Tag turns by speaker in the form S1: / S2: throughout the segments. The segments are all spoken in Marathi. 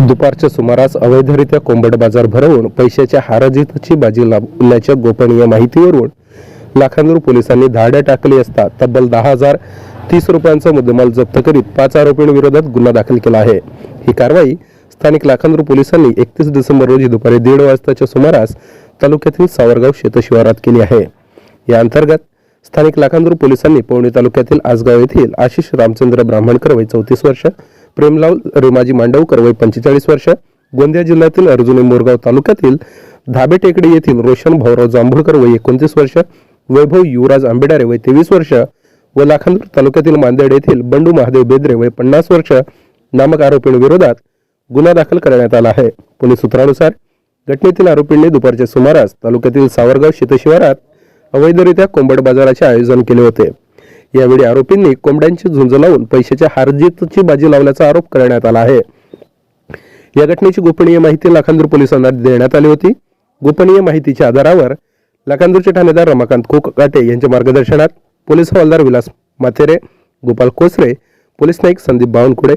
S1: दुपारच्या सुमारास अवैधरित्या कोंबड बाजार भरवून पैशाच्या हाराजीतची बाजी लावल्याच्या गोपनीय माहितीवरून लाखांदूर पोलिसांनी धाड्या टाकली असता तब्बल दहा हजार तीस रुपयांचा मुद्देमाल जप्त करीत पाच आरोपींविरोधात गुन्हा दाखल केला आहे. ही कारवाई स्थानिक लाखांदूर पोलिसांनी एकतीस डिसेंबर रोजी दुपारी दीड वाजताच्या सुमारास तालुक्यातील सावरगाव शेतशिवारात केली आहे. या अंतर्गत स्थानिक लाखांदूर पोलिसांनी पवणी तालुक्यातील आसगाव येथील आशिष रामचंद्र ब्राह्मणकर वय चौतीस वर्ष प्रेमलाल रेमाजी मांडवकर वय पंचेचाळीस वर्ष गोंदिया जिल्ह्यातील अर्जुनी मोरगाव तालुक्यातील धाबे टेकडी येथील रोशन भाऊराव जांभूळकर वय एकोणतीस वर्ष वैभव युवराज आंबेडारे वय तेवीस वर्ष व लाखांदूर तालुक्यातील मांदेड येथील बंडू महादेव बेद्रे वय पन्नास वर्ष नामक आरोपींविरोधात गुन्हा दाखल करण्यात आला आहे. पोलीस सूत्रानुसार घटनेतील आरोपींनी दुपारच्या सुमारास तालुक्यातील सावरगाव शेतशिवारात अवैधरित्या कोंबड बाजाराचे आयोजन केले होते. यावेळी आरोपींनी कोंबड्यांची झुंज लावून पैशाच्या हारजीतची बाजी लावल्याचा आरोप करण्यात आला आहे. या घटनेची गोपनीय माहिती लाखांदूर पोलिसांना देण्यात आली होती. गोपनीय माहितीच्या आधारावर लाखांदूरचे ठाणेदार रमाकांत कोकाटे यांच्या मार्गदर्शनात पोलीस हवालदार विलास माथेरे गोपाल कोसरे पोलीस नाईक संदीप बावनकुळे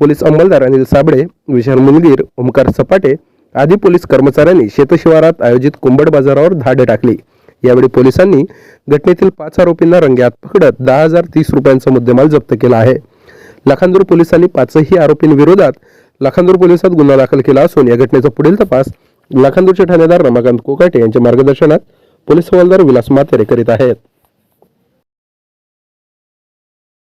S1: पोलीस अंमलदार अनिल साबळे विशाल मुलगीर ओमकार सपाटे आदी पोलीस कर्मचाऱ्यांनी शेतशिवारात आयोजित कुंभड बाजारावर धाडे टाकली. यावेळी पोलिसांनी घटनेतील पाच आरोपींना रंग्यात पकडत दहा हजार तीस रुपयांचा मुद्देमाल जप्त केला आहे. लाखांदूर पोलिसांनी पाचही आरोपींविरोधात लाखांदूर पोलिसात गुन्हा दाखल केला असून या घटनेचा पुढील तपास लाखांदूरचे ठाणेदार रमाकांत कोकाटे यांच्या मार्गदर्शनात पोलीस हवालदार विलास मातेरे करीत आहेत.